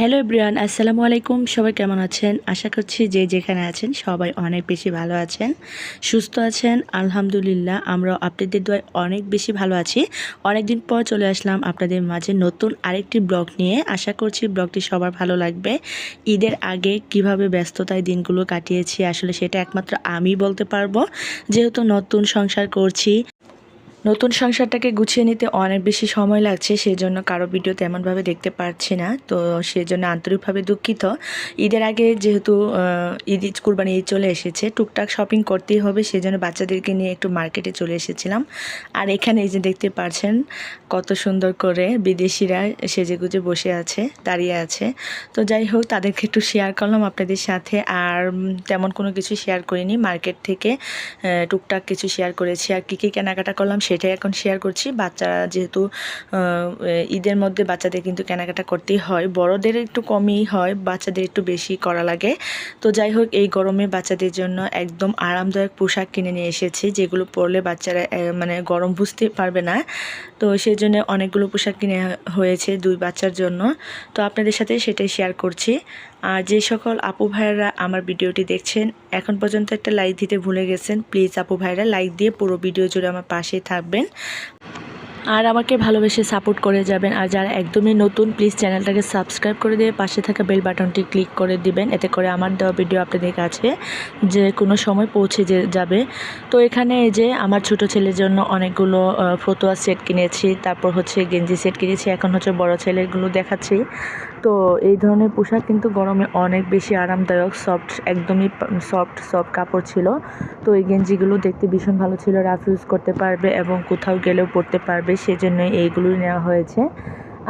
Hello Brian আসসালামু আলাইকুম। সবাই কেমন আছেন? আশা করছি যে যেখানে আছেন সবাই অনেক বেশি ভালো আছেন, সুস্থ আছেন। আলহামদুলিল্লাহ আমরা আপনাদের দোয়ায় অনেক বেশি ভালো আছি। অনেক দিন পর চলে আসলাম আপনাদের মাঝে নতুন আরেকটি ব্লগ নিয়ে। আশা করছি ব্লগটি সবার ভালো লাগবে। ঈদের আগে কীভাবে ব্যস্ততায় দিনগুলো কাটিয়েছি, আসলে সেটা একমাত্র আমি বলতে পারব। যেহেতু নতুন সংসার করছি নতুন সংসারটাকে গুছিয়ে নিতে অনেক বেশি সময় লাগছে সেই জন্য কারও ভিডিও তেমনভাবে দেখতে পারছি না। তো সেই জন্য আন্তরিকভাবে দুঃখিত। ঈদের আগে যেহেতু আহ, ঈদ কুরবানি ঈদ চলে এসেছে টুকটাক শপিং করতেই হবে সেই জন্য বাচ্চাদেরকে নিয়ে একটু মার্কেটে চলে এসেছিলাম। আর এখানে এই যে দেখতে পারছেন কত সুন্দর করে বিদেশিরা সেজে গুজে বসে আছে দাঁড়িয়ে আছে। তো যাই হোক তাদেরকে একটু শেয়ার করলাম আপনাদের সাথে। আর তেমন কোনো কিছু শেয়ার করিনি। মার্কেট থেকে টুকটাক কিছু শেয়ার করেছি। আর কী কী কেনাকাটা করলাম সেটাই এখন শেয়ার করছি। বাচ্চারা যেহেতু ঈদের মধ্যে বাচ্চাদের কিন্তু কেনাকাটা করতেই হয়। বড়দের একটু কমই হয়, বাচ্চাদের একটু বেশি করা লাগে। তো যাই হোক, এই গরমে বাচ্চাদের জন্য একদম আরামদায়ক পোশাক কিনে নিয়ে এসেছি, যেগুলো পরলে বাচ্চারা মানে গরম বুঝতে পারবে না। তো সেই জন্য অনেকগুলো পোশাক কিনে হয়েছে দুই বাচ্চার জন্য। তো আপনাদের সাথে সেটাই শেয়ার করছি। আর যে সকল আপু ভাইয়েরা আমার ভিডিওটি দেখছেন, এখন পর্যন্ত একটা লাইক দিতে ভুলে গেছেন প্লিজ আপু ভাইয়েরা লাইক দিয়ে পুরো ভিডিও জুড়ে আমার পাশে থাকবেন। আর আমাকে ভালোবেসে সাপোর্ট করে যাবেন। আর যারা একদমই নতুন প্লিজ চ্যানেলটাকে সাবস্ক্রাইব করে দিয়ে পাশে থাকা বেল বাটনটি ক্লিক করে দিবেন। এতে করে আমার দেওয়া ভিডিও আপনাদের কাছে যে কোনো সময় পৌঁছে যাবে। তো এখানে এই যে আমার ছোট ছেলের জন্য অনেকগুলো ফতোয়া সেট কিনেছি। তারপর হচ্ছে গেঞ্জি সেট কিনেছি। এখন হচ্ছে বড় ছেলেগুলো দেখাচ্ছি। তো এই ধরনের পোশাক কিন্তু গরমে অনেক বেশি আরামদায়ক। সফট একদমই সফট সফট কাপড় ছিল। তো এই গেঞ্জিগুলো দেখতে ভীষণ ভালো ছিল। রাফ ইউজ করতে পারবে এবং কোথাও গেলেও পরতে পারবে। সেজন্য এইগুলোই নেওয়া হয়েছে।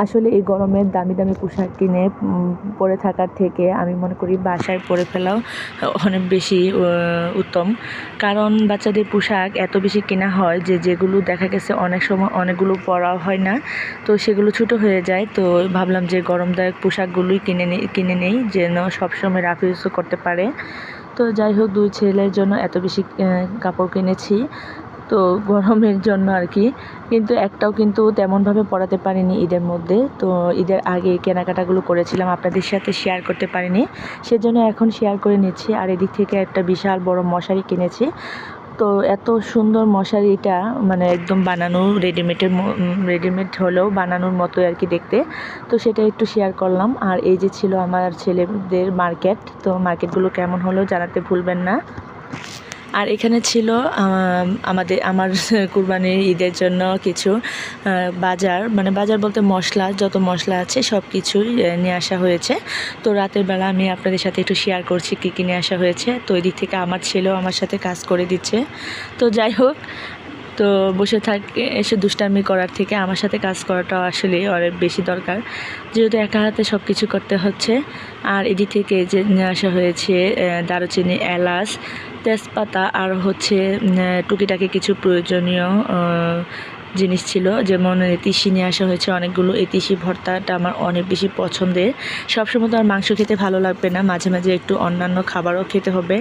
আসলে এই গরমের দামি দামি পোশাক কিনে পরে থাকার থেকে আমি মনে করি বাসায় পরে ফেলাও অনেক বেশি উত্তম। কারণ বাচ্চাদের পোশাক এত বেশি কেনা হয় যে যেগুলো দেখা গেছে অনেক সময় অনেকগুলো পরা হয় না। তো সেগুলো ছোটো হয়ে যায়, তো ভাবলাম যে গরমদায়ক পোশাকগুলোই কিনে নিই কিনে নেই, যেন সবসময় রাফ ইউজও করতে পারে। তো যাই হোক, দুই ছেলের জন্য এত বেশি কাপড় কিনেছি। তো গরমের জন্য আর কি। কিন্তু একটাও কিন্তু তেমনভাবে পড়াতে পারিনি ঈদের মধ্যে। তো ঈদের আগে কেনাকাটাগুলো করেছিলাম, আপনাদের সাথে শেয়ার করতে পারিনি। সেজন্য এখন শেয়ার করে নিচ্ছি। আর এদিক থেকে একটা বিশাল বড় মশারি কিনেছি। তো এত সুন্দর মশারিটা মানে একদম বানানো রেডিমেডের রেডিমেড হলেও বানানোর মতো আর কি দেখতে। তো সেটা একটু শেয়ার করলাম। আর এই যে ছিল আমার ছেলেদের মার্কেট তো মার্কেটগুলো কেমন হলো জানাতে ভুলবেন না। আর এখানে ছিল আমাদের, আমার কুরবানির ঈদের জন্য কিছু বাজার মানে বাজার বলতে মশলা, যত মশলা আছে সব কিছুই নিয়ে আসা হয়েছে। তো রাতের বেলা আমি আপনাদের সাথে একটু শেয়ার করছি কী কী নিয়ে আসা হয়েছে। তো এদিক থেকে আমার ছেলেও আমার সাথে কাজ করে দিচ্ছে। তো যাই হোক, তো বসে থাকে, এসে দুষ্টামি করার থেকে আমার সাথে কাজ করাটা আসলে অনেক বেশি দরকার। যেহেতু একা হাতে সব কিছু করতে হচ্ছে, আর এদিক থেকে যে নিয়ে আসা হয়েছে দারুচিনি এলাচ তেজপাতা আর হচ্ছে টুকিটাকি কিছু প্রয়োজনীয় জিনিস ছিল। যেমন তিসি নিয়ে আসা হয়েছে অনেকগুলো। এই তিসি ভর্তাটা আমার অনেক বেশি পছন্দের। সবসময় তো আর মাংস খেতে ভালো লাগবে না। মাঝে মাঝে একটু অন্যান্য খাবারও খেতে হবে।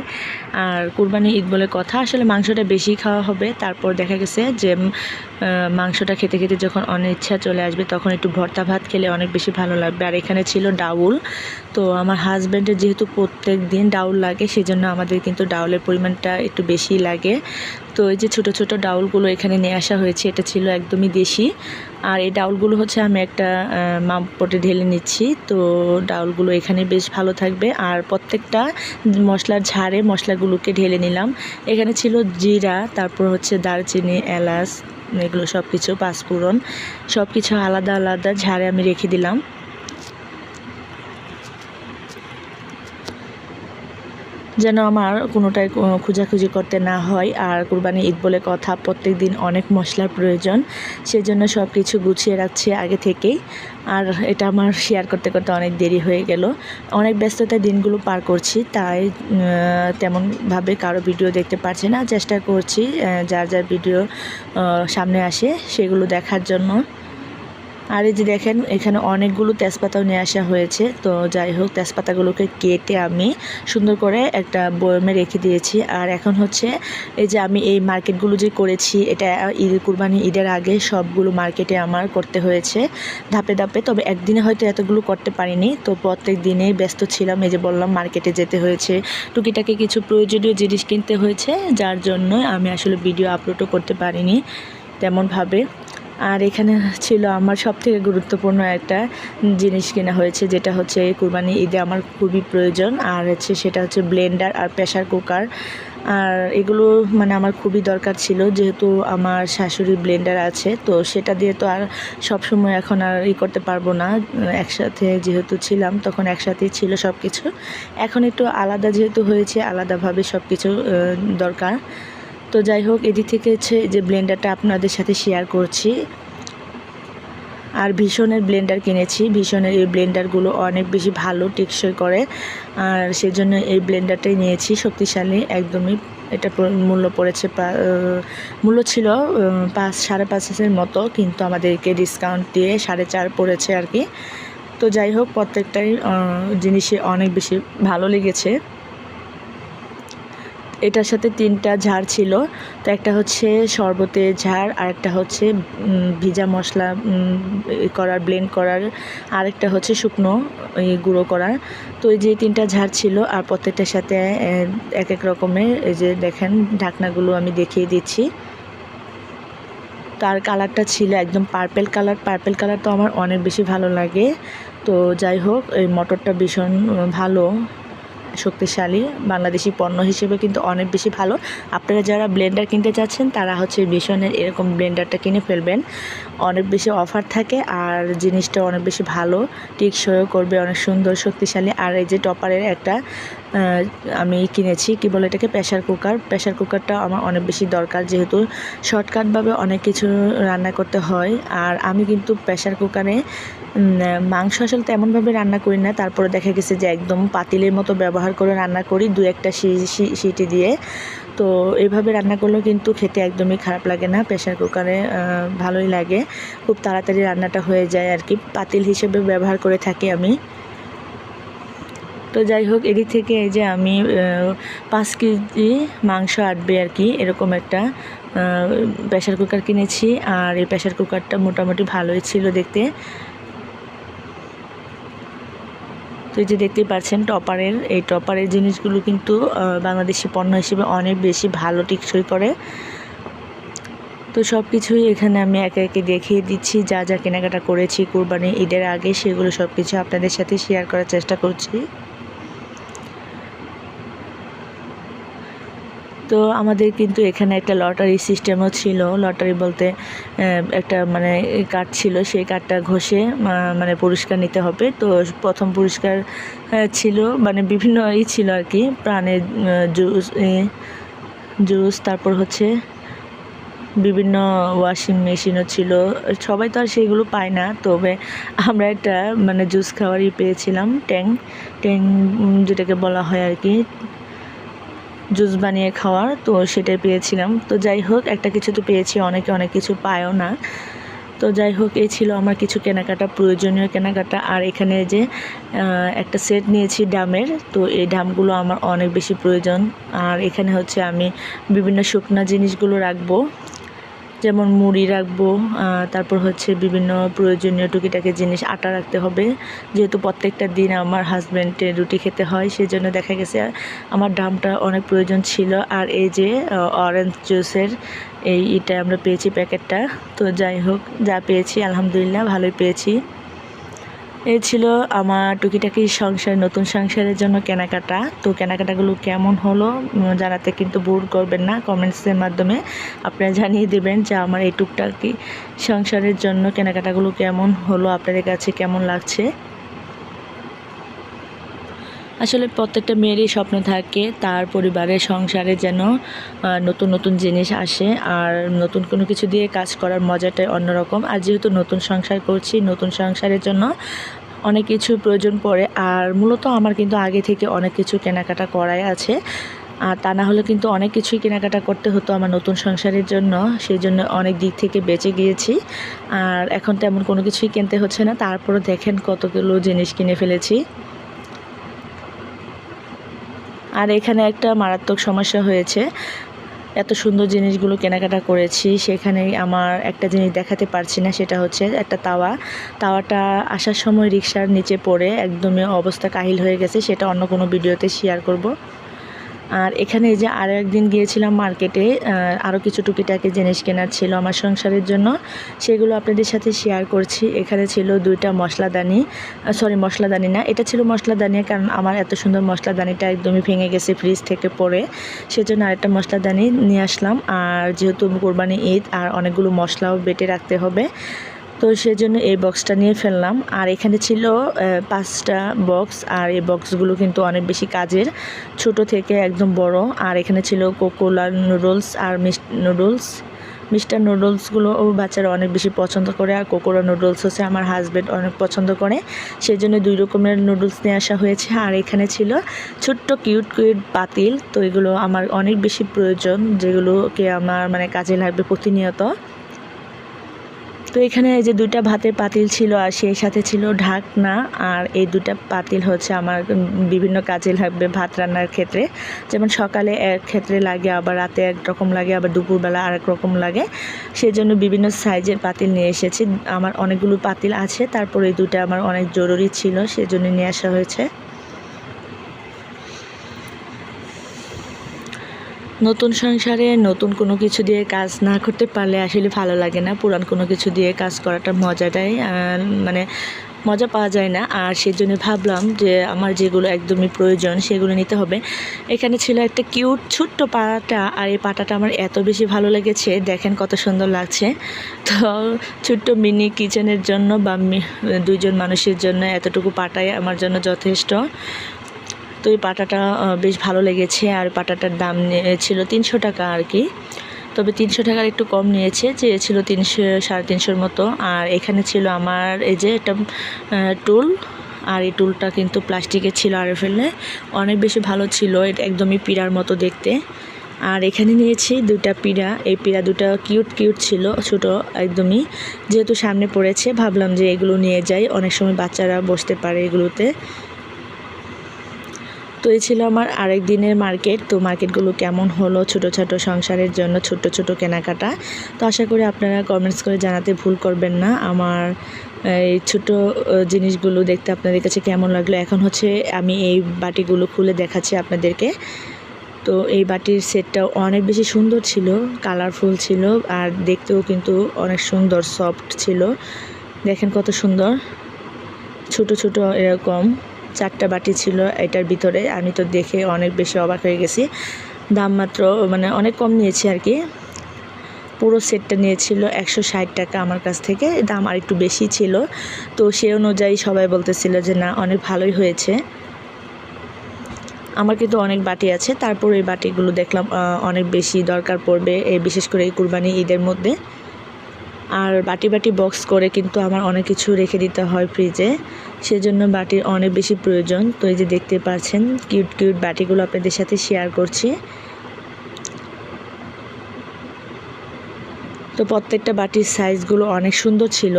আর কুরবানি ঈদ বলে কথা, আসলে মাংসটা বেশি খাওয়া হবে। তারপর দেখা গেছে যে মাংসটা খেতে খেতে যখন অনেক ইচ্ছা চলে আসবে, তখন একটু ভর্তা ভাত খেলে অনেক বেশি ভালো লাগবে। আর এখানে ছিল ডাউল। তো আমার হাজব্যান্ডের যেহেতু প্রত্যেক দিন ডাউল লাগে, সেজন্য আমাদের কিন্তু ডাউলের পরিমাণটা একটু বেশি লাগে। তো এই যে ছোট ছোট ডাউলগুলো এখানে নিয়ে আসা হয়েছে, এটা ছিল একদমই দেশি। আর এই ডাউলগুলো হচ্ছে আমি একটা মাপটে ঢেলে নিচ্ছি। তো ডাউলগুলো এখানে বেশ ভালো থাকবে। আর প্রত্যেকটা মশলার ঝাড়ে মশলাগুলোকে ঢেলে নিলাম। এখানে ছিল জিরা, তারপর হচ্ছে দারচিনি, এলাচ, এগুলো সব কিছু পাঁচফোড়ন। সব কিছু আলাদা আলাদা ঝাড়ে আমি রেখে দিলাম। যেন আমার কোনোটাই খোঁজাখুঁজি করতে না হয়। আর কুরবানি ঈদ বলে কথা প্রত্যেক দিন অনেক মশলার প্রয়োজন, সেজন্য সব কিছু গুছিয়ে রাখছি আগে থেকেই। আর এটা আমার শেয়ার করতে করতে অনেক দেরি হয়ে গেল। অনেক ব্যস্ততায় দিনগুলো পার করছি, তাই তেমনভাবে কারও ভিডিও দেখতে পারছি না। চেষ্টা করছি যার যার ভিডিও সামনে আসে, সেগুলো দেখার জন্য। আর এই যে দেখেন, এখানে অনেকগুলো তেজপাতাও নিয়ে আসা হয়েছে। তো যাই হোক, তেজপাতাগুলোকে কেটে আমি সুন্দর করে একটা বয়মে রেখে দিয়েছি। আর এখন হচ্ছে, এই যে আমি এই মার্কেটগুলো যে করেছি, এটা ঈদ কুরবানি, ঈদের আগে সবগুলো মার্কেটে আমার করতে হয়েছে ধাপে ধাপে। তবে একদিনে হয়তো এতগুলো করতে পারিনি। তো প্রত্যেক দিনেই ব্যস্ত ছিলাম, এই যে বললাম, মার্কেটে যেতে হয়েছে। টুকিটাকি কিছু প্রয়োজনীয় জিনিস কিনতে হয়েছে, যার জন্য আমি আসলে ভিডিও আপলোডও করতে পারিনি তেমনভাবে। আর এখানে ছিল আমার সব থেকে গুরুত্বপূর্ণ একটা জিনিস কেনা হয়েছে, যেটা হচ্ছে কুরবানি ঈদে আমার খুবই প্রয়োজন। আর হচ্ছে সেটা হচ্ছে ব্লেন্ডার আর প্রেশার কুকার। আর এগুলো মানে আমার খুবই দরকার ছিল, যেহেতু আমার শাশুড়ি ব্লেন্ডার আছে, তো সেটা দিয়ে তো আর সব সময় এখন আর ই করতে পারব না। একসাথে যেহেতু ছিলাম, তখন একসাথেই ছিল সব কিছু এখন একটু আলাদা যেহেতু হয়েছে, আলাদাভাবে সব কিছু দরকার। তো যাই হোক এদিক থেকে হচ্ছে যে ব্লেন্ডারটা আপনাদের সাথে শেয়ার করছি। আর ভীষণের ব্লেন্ডার কিনেছি। ভীষণের এই ব্লেন্ডারগুলো অনেক বেশি ভালো টেকসই করে। আর সেজন্য এই ব্লেন্ডারটাই নিয়েছি। শক্তিশালী একদমই এটা মূল্য পড়েছে মূল্য ছিল পাঁচ সাড়ে পাঁচ হাজারের মতো কিন্তু আমাদেরকে ডিসকাউন্ট দিয়ে সাড়ে চার পড়েছে আর কি। তো যাই হোক প্রত্যেকটাই আহ, জিনিসই অনেক বেশি ভালো লেগেছে। এটার সাথে তিনটা ঝাড় ছিল। তো একটা হচ্ছে শরবতের ঝাড়, আর একটা হচ্ছে ভিজা মশলা করার ব্লেন্ড করার আরেকটা হচ্ছে শুকনো গুঁড়ো করার তো এই যে তিনটা ঝাড় ছিল, আর প্রত্যেকটার সাথে এক এক রকমের, এই যে দেখেন, ঢাকনাগুলো আমি দেখিয়ে দিচ্ছি। তার কালারটা ছিল একদম পার্পেল কালার। পার্পেল কালার তো আমার অনেক বেশি ভালো লাগে। তো যাই হোক, এই মটরটা ভীষণ, ভালো। শক্তিশালী, বাংলাদেশি পণ্য হিসেবে কিন্তু অনেক বেশি ভালো। আপনারা যারা ব্লেন্ডার কিনতে চাচ্ছেন, তারা হচ্ছে ভীষণের এরকম ব্লেন্ডারটা কিনে ফেলবেন। অনেক বেশি অফার থাকে আর জিনিসটা অনেক বেশি ভালো, টিকসইও করবে, অনেক সুন্দর, শক্তিশালী। আর এই যে টপারের একটা আমি কিনেছি, কি বলে এটাকে? প্রেশার কুকার প্রেশার কুকারটা আমার অনেক বেশি দরকার, যেহেতু শর্টকাটভাবে অনেক কিছু রান্না করতে হয়। আর আমি কিন্তু প্রেশার কুকারে মাংস আসলে তেমনভাবে রান্না করি না। তারপরে দেখা গেছে যে একদম পাতিলের মতো ব্যবহার করে রান্না করি দু একটা সিটি দিয়ে। তো এইভাবে রান্না করলেও কিন্তু খেতে একদমই খারাপ লাগে না। প্রেশার কুকারে ভালোই লাগে। খুব তাড়াতাড়ি রান্নাটা হয়ে যায় আর কি। পাতিল হিসেবে ব্যবহার করে থাকি আমি। তো যাই হোক, এদিক থেকে এই যে আমি পাঁচ কেজি মাংস আটবে আর কি, এরকম একটা প্রেশার কুকার কিনেছি। আর এই প্রেশার কুকারটা মোটামুটি ভালোই ছিল দেখতে। তো এই যে দেখতেই পাচ্ছেন, টপারের, এই টপারের জিনিসগুলো কিন্তু বাংলাদেশি পণ্য হিসেবে অনেক বেশি ভালো, টিকসই করে। তো সব কিছুই এখানে আমি একে একে দেখিয়ে দিচ্ছি, যা যা কেনাকাটা করেছি কোরবানি ঈদের আগে, সেগুলো সব কিছু আপনাদের সাথে শেয়ার করার চেষ্টা করছি। তো আমাদের কিন্তু এখানে একটা লটারি সিস্টেমও ছিল। লটারি বলতে একটা মানে কার্ড ছিল, সেই কার্ডটা ঘষে মানে পুরস্কার নিতে হবে। তো প্রথম পুরস্কার ছিল মানে বিভিন্ন ই ছিল আর কি, প্রাণের জুস জুস তারপর হচ্ছে বিভিন্ন ওয়াশিং মেশিনও ছিল। সবাই তো আর সেইগুলো পায় না, তবে আমরা একটা মানে জুস খাওয়ারই পেয়েছিলাম, ট্যাং ট্যাং যেটাকে বলা হয় আর কি জুস বানিয়ে খাওয়ার, তো সেটাই পেয়েছিলাম। তো যাই হোক, একটা কিছু তো পেয়েছি, অনেকে অনেক কিছু পায়ও না। তো যাই হোক, এই ছিল আমার কিছু কেনাকাটা, প্রয়োজনীয় কেনাকাটা। আর এখানে যে একটা সেট নিয়েছি ডামের, তো এই ডামগুলো আমার অনেক বেশি প্রয়োজন। আর এখানে হচ্ছে আমি বিভিন্ন শুকনা জিনিসগুলো রাখব। যেমন মুড়ি রাখব তারপর হচ্ছে বিভিন্ন প্রয়োজনীয় টুকিটাকি জিনিস আটা রাখতে হবে। যেহেতু প্রত্যেকটা দিন আমার হাজব্যান্ডের রুটি খেতে হয়, সেজন্য দেখা গেছে আমার দামটা অনেক প্রয়োজন ছিল। আর এই যে অরেঞ্জ জুসের এই এটা আমরা পেয়েছি প্যাকেটটা। তো যাই হোক, যা পেয়েছি, আলহামদুলিল্লাহ, ভালোই পেয়েছি। এই ছিল আমার টুকিটাকি সংসার, নতুন সংসারের জন্য কেনাকাটা। তো কেনাকাটাগুলো কেমন হলো জানাতে কিন্তু ভুল করবেন না কমেন্টসের মাধ্যমে। আপনারা জানিয়ে দেবেন যে আমার এই টুকটাকি সংসারের জন্য কেনাকাটাগুলো কেমন হলো, আপনাদের কাছে কেমন লাগছে। আসলে প্রত্যেকটা মেয়েরই স্বপ্ন থাকে, তার পরিবারের সংসারে যেন নতুন নতুন জিনিস আসে। আর নতুন কোনো কিছু দিয়ে কাজ করার মজাটাই অন্যরকম। আর যেহেতু নতুন সংসার করছি, নতুন সংসারের জন্য অনেক কিছু প্রয়োজন পড়ে। আর মূলত আমার কিন্তু আগে থেকে অনেক কিছু কেনাকাটা করাই আছে। আর তা না হলে কিন্তু অনেক কিছুই কেনাকাটা করতে হতো আমার নতুন সংসারের জন্য। সেই জন্য অনেক দিক থেকে বেঁচে গিয়েছি। আর এখন তেমন কোনো কিছুই কিনতে হচ্ছে না। তারপরে দেখেন কতগুলো জিনিস কিনে ফেলেছি। আর এখানে একটা মারাত্মক সমস্যা হয়েছে। এত সুন্দর জিনিসগুলো কেনাকাটা করেছি, সেখানে আমার একটা জিনিস দেখাতে পারছি না, সেটা হচ্ছে একটা তাওয়া। তাওয়াটা আসার সময় রিক্সার নিচে পড়ে একদমই অবস্থা কাহিল হয়ে গেছে, সেটা অন্য কোনো ভিডিওতে শেয়ার করব। আর এখানে যে আরও একদিন গিয়েছিলাম মার্কেটে আরও কিছু টুকিটাকি জিনিস কেনার ছিল আমার সংসারের জন্য। সেগুলো আপনাদের সাথে শেয়ার করছি। এখানে ছিল দুইটা মশলাদানি সরি মশলাদানি না, এটা ছিল মশলাদানি কারণ আমার এত সুন্দর মশলাদানিটা একদমই ভেঙে গেছে ফ্রিজ থেকে পড়ে। সেজন্য আরেকটা মশলাদানি নিয়ে আসলাম। আর যেহেতু কোরবানি ঈদ, আর অনেকগুলো মশলাও বেটে রাখতে হবে। তো সেজন্য এই বক্সটা নিয়ে ফেললাম। আর এখানে ছিল পাঁচটা বক্স আর এই বক্সগুলো কিন্তু অনেক বেশি কাজের। ছোট থেকে একদম বড়। আর এখানে ছিল কোকোলা নুডলস আর মিষ্ট নুডলস মিস্টার নুডলসগুলো বাচ্চারা অনেক বেশি পছন্দ করে, আর কোকোরা নুডলস হচ্ছে আমার হাজব্যান্ড অনেক পছন্দ করে। সেই জন্য দুই রকমের নুডলস নিয়ে আসা হয়েছে। আর এখানে ছিল ছোট্ট কিউট কিউট পাতিল। তো এগুলো আমার অনেক বেশি প্রয়োজন, যেগুলোকে আমার মানে কাজে লাগবে প্রতিনিয়ত। তো এখানে এই যে দুইটা ভাতের পাতিল ছিল আর সেই সাথে ছিল ঢাকনা আর এই দুটা পাতিল হচ্ছে আমার বিভিন্ন কাজে লাগবে ভাত রান্নার ক্ষেত্রে। যেমন সকালে এক ক্ষেত্রে লাগে, আবার রাতে এক রকম লাগে, আবার দুপুরবেলা আরেক রকম লাগে। সেই জন্য বিভিন্ন সাইজের পাতিল নিয়ে এসেছি। আমার অনেকগুলো পাতিল আছে, তারপর এই দুটা আমার অনেক জরুরি ছিল, সেজন্য নিয়ে আসা হয়েছে। নতুন সংসারে, নতুন কোনো কিছু দিয়ে কাজ না করতে পারলে আসলে ভালো লাগে না। পুরান কোনো কিছু দিয়ে কাজ করাটা মজাটাই মানে মজা পাওয়া যায় না। আর সেই সেজন্য ভাবলাম যে আমার যেগুলো একদমই প্রয়োজন সেগুলো নিতে হবে। এখানে ছিল একটা কিউট ছোট্ট পাটা আর এই পাটাটা আমার এত বেশি ভালো লেগেছে। দেখেন কত সুন্দর লাগছে। তো ছোট্ট মিনি কিচেনের জন্য বা দুইজন মানুষের জন্য এতটুকু পাটাই আমার জন্য যথেষ্ট। তো এই পাটাটা বেশ ভালো লেগেছে আর পাটাটার দাম ছিল তিনশো টাকা আর কি। তবে তিনশো টাকার একটু কম নিয়েছে যে ছিল তিনশো, সাড়ে তিনশোর মতো। আর এখানে ছিল আমার এই যে একটা টুল, আর এই টুলটা কিন্তু প্লাস্টিকের ছিল আর ফেললে অনেক বেশি ভালো ছিল এটা একদমই পিড়ার মতো দেখতে। আর এখানে নিয়েছি দুটা পিড়া, এই পিড়া দুটা কিউট কিউট ছিল, ছোট একদমই। যেহেতু সামনে পড়েছে, ভাবলাম যে এগুলো নিয়ে যাই। অনেক সময় বাচ্চারা বসতে পারে এগুলোতে। তো এই ছিল আমার আরেক দিনের মার্কেট। তো মার্কেটগুলো কেমন হলো ছোট ছোট সংসারের জন্য ছোট ছোট কেনাকাটা? তো আশা করি আপনারা কমেন্টস করে জানাতে ভুল করবেন না। আমার, এই ছোটো জিনিসগুলো দেখতে আপনাদের কাছে কেমন লাগল? এখন হচ্ছে আমি এই বাটিগুলো খুলে দেখাচ্ছি আপনাদেরকে। তো এই বাটির সেটটাও অনেক বেশি সুন্দর ছিল কালারফুল ছিল, আর দেখতেও কিন্তু অনেক সুন্দর সফট ছিল। দেখেন কত সুন্দর। ছোট ছোট এরকম। চারটা বাটি ছিল এটার ভিতরে। আমি তো দেখে অনেক বেশি অবাক হয়ে গেছি। দাম মাত্র মানে অনেক কম নিয়েছি আর কি। পুরো সেটটা নিয়েছিল একশো ষাট টাকা আমার কাছ থেকে। দাম আর একটু বেশি ছিল। তো সে অনুযায়ী সবাই বলতেছিল যে, না, অনেক ভালোই হয়েছে। আমার কিন্তু অনেক বাটি আছে। তারপর এই বাটিগুলো দেখলাম অনেক বেশি দরকার পড়বে বিশেষ করে এই কুরবানি ঈদের মধ্যে। আর বাটি বাটি বক্স করে কিন্তু আমার অনেক কিছু রেখে দিতে হয় ফ্রিজে। সেজন্য বাটির অনেক বেশি প্রয়োজন। তো এই যে দেখতে পাচ্ছেন, কিউট কিউট বাটিগুলো আপনাদের সাথে শেয়ার করছি। তো প্রত্যেকটা বাটির সাইজগুলো অনেক সুন্দর ছিল।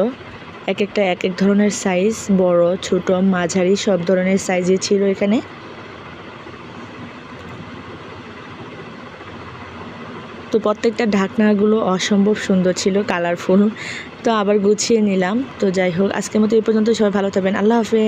এক একটা এক এক ধরনের সাইজ বড়, ছোট, মাঝারি, সব ধরনের সাইজে ছিল এখানে। তো প্রত্যেকটা ঢাকনাগুলো অসম্ভব সুন্দর ছিল কালারফুল তো আবার গুছিয়ে নিলাম। তো যাই হোক, আজকের মতো এই পর্যন্ত। সবাই ভালো থাকবেন। আল্লাহ হাফেজ।